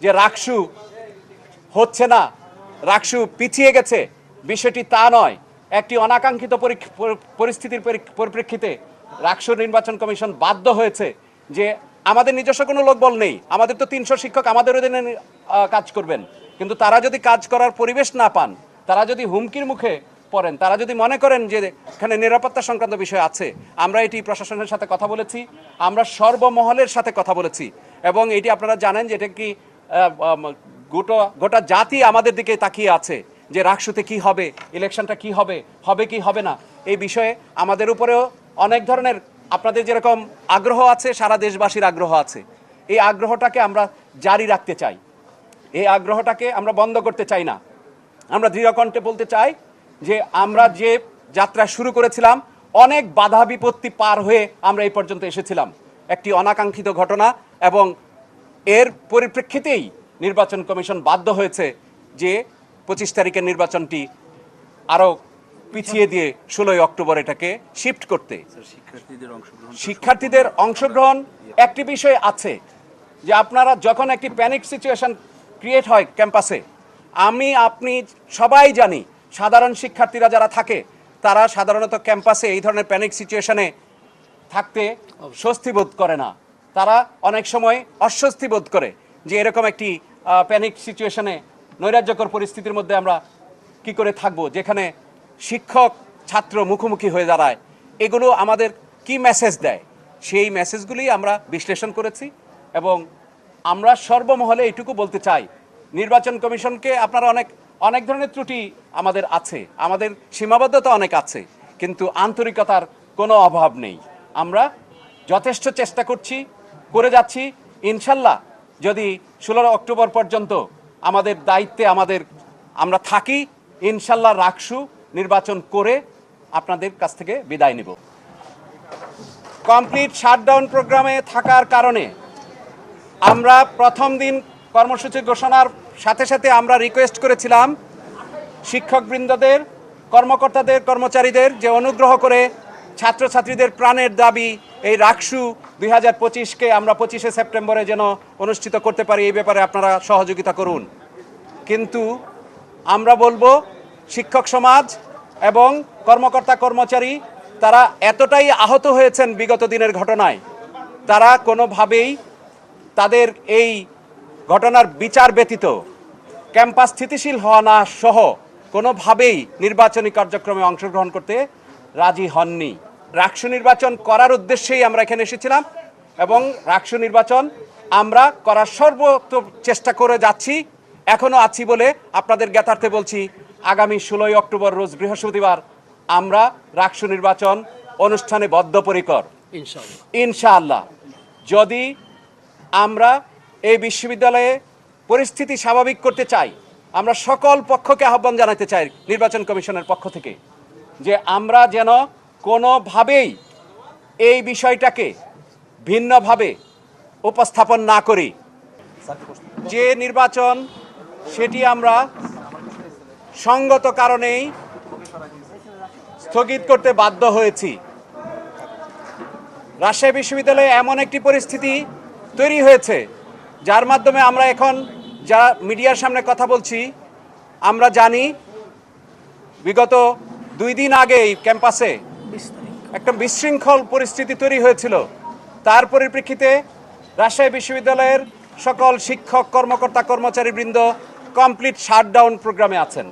যে রাকসু হচ্ছে না রাকসু পিছিয়ে গেছে, বিষয়টি তা নয়। একটি অনাকাঙ্ক্ষিত পরি- পরি- পরিস্থিতির পরিপ্রেক্ষিতে রাকসু নির্বাচন কমিশন বাধ্য হয়েছে যে আমাদের নিজস্ব কোনো লোকবল নেই। আমাদের তো তিনশো শিক্ষক আমাদের অধীনে কাজ করবেন। কিন্তু তারা যদি কাজ করার পরিবেশ না পান, তারা যদি হুমকির মুখে পড়েন, তারা যদি মনে করেন যে এখানে নিরাপত্তা সংক্রান্ত বিষয় আছে, আমরা এটি প্রশাসনের সাথে কথা বলেছি, আমরা সর্বমহলের সাথে কথা বলেছি এবং এটি আপনারা জানেন যে এটা কি গোটা গোটা জাতি আমাদের দিকে তাকিয়ে আছে যে রাকসুতে কি হবে ইলেকশনটা কি হবে হবে কি হবে না, এই বিষয়ে আমাদের উপরেও অনেক ধরনের আপনাদের যেরকম আগ্রহ আছে, সারা দেশবাসীর আগ্রহ আছে। এই আগ্রহটাকে আমরা জারি রাখতে চাই। এই আগ্রহটাকে আমরা বন্ধ করতে চাই না। আমরা দৃঢ়কণ্ঠে বলতে চাই যে আমরা যে যাত্রা শুরু করেছিলাম, অনেক বাধা বিপত্তি পার হয়ে আমরা এই পর্যন্ত এসেছিলাম। একটি অনাকাঙ্ক্ষিত ঘটনা এবং এর পরিপ্রেক্ষিতেই নির্বাচন কমিশন বাধ্য হয়েছে যে পঁচিশ তারিখের নির্বাচনটি আরও পিছিয়ে দিয়ে ষোলোই অক্টোবর এটাকে শিফট করতে। শিক্ষার্থীদের অংশগ্রহণ একটি বিষয় আছে যে আপনারা যখন একটি প্যানিক সিচুয়েশন ক্রিয়েট হয় ক্যাম্পাসে আমি আপনি সবাই জানি সাধারণ শিক্ষার্থীরা যারা থাকে তারা সাধারণত ক্যাম্পাসে এই ধরনের প্যানিক সিচুয়েশনে থাকতে স্বস্তি বোধ করে না। তারা অনেক সময় অস্বস্তি বোধ করে যে এরকম একটি প্যানিক সিচুয়েশনে নৈরাজ্যকর পরিস্থিতির মধ্যে আমরা কি করে থাকব? যেখানে শিক্ষক, ছাত্র মুখোমুখি হয়ে দাঁড়ায়। এগুলো আমাদের কি মেসেজ দেয়? সেই মেসেজগুলি আমরা বিশ্লেষণ করেছি এবং আমরা সর্বমহলে এইটুকু বলতে চাই। নির্বাচন কমিশনকে আপনারা অনেক অনেক ধরনের ত্রুটি আমাদের আছে। আমাদের সীমাবদ্ধতা অনেক আছে, কিন্তু আন্তরিকতার কোনো অভাব নেই। আমরা যথেষ্ট চেষ্টা করছি করে যাচ্ছি। ইনশাল্লাহ যদি ষোলো অক্টোবর পর্যন্ত আমাদের দায়িত্বে আমাদের আমরা থাকি, ইনশাল্লাহ রাখসু নির্বাচন করে আপনাদের কাছ থেকে বিদায় নেব। কমপ্লিট শাটডাউন প্রোগ্রামে থাকার কারণে আমরা প্রথম দিন কর্মসূচি ঘোষণার সাথে সাথে আমরা রিকোয়েস্ট করেছিলাম শিক্ষকবৃন্দদের, কর্মকর্তাদের, কর্মচারীদের যে অনুগ্রহ করে ছাত্রছাত্রীদের প্রাণের দাবি এই রাকসু দুই হাজার পঁচিশকে আমরা পঁচিশে সেপ্টেম্বরে যেন অনুষ্ঠিত করতে পারি, এই ব্যাপারে আপনারা সহযোগিতা করুন। কিন্তু আমরা বলব, শিক্ষক সমাজ এবং কর্মকর্তা কর্মচারী, তারা এতটাই আহত হয়েছেন বিগত দিনের ঘটনায়, তারা কোনোভাবেই তাদের এই ঘটনার বিচার ব্যতীত, ক্যাম্পাস স্থিতিশীল হওয়া না সহ কোনোভাবেই নির্বাচনী কার্যক্রমে অংশগ্রহণ করতে রাজি হননি। রাকসু নির্বাচন করার উদ্দেশ্যেই আমরা এখানে এসেছিলাম এবং রাকসু নির্বাচন আমরা করার সর্বোত্তম চেষ্টা করে যাচ্ছি এখনও আছি বলে আপনাদের জ্ঞাতার্থে বলছি আগামী ষোলোই অক্টোবর রোজ বৃহস্পতিবার আমরা রাকসু নির্বাচন অনুষ্ঠানে বদ্ধপরিকর। ইনশাআল্লাহ। ইনশাআল্লাহ। যদি আমরা এই বিশ্ববিদ্যালয়ে পরিস্থিতি স্বাভাবিক করতে চাই আমরা সকল পক্ষকে আহ্বান জানাতে চাই নির্বাচন কমিশনের পক্ষ থেকে যে আমরা যেন কোনোভাবেই এই বিষয়টাকে ভিন্নভাবে উপস্থাপন না করি। যে নির্বাচন, সেটি আমরা সঙ্গত কারণেই স্থগিত করতে বাধ্য হয়েছি। রাজশাহী বিশ্ববিদ্যালয়ে এমন একটি পরিস্থিতি তৈরি হয়েছে, যার মাধ্যমে আমরা এখন যারা মিডিয়ার সামনে কথা বলছি, আমরা জানি বিগত দুই দিন আগে এই ক্যাম্পাসে একটা বিশৃঙ্খল পরিস্থিতি তৈরি হয়েছিল। তার পরিপ্রেক্ষিতে রাজশাহী বিশ্ববিদ্যালয়ের সকল শিক্ষক, কর্মকর্তা, কর্মচারীবৃন্দ কমপ্লিট শাটডাউন প্রোগ্রামে আছেন।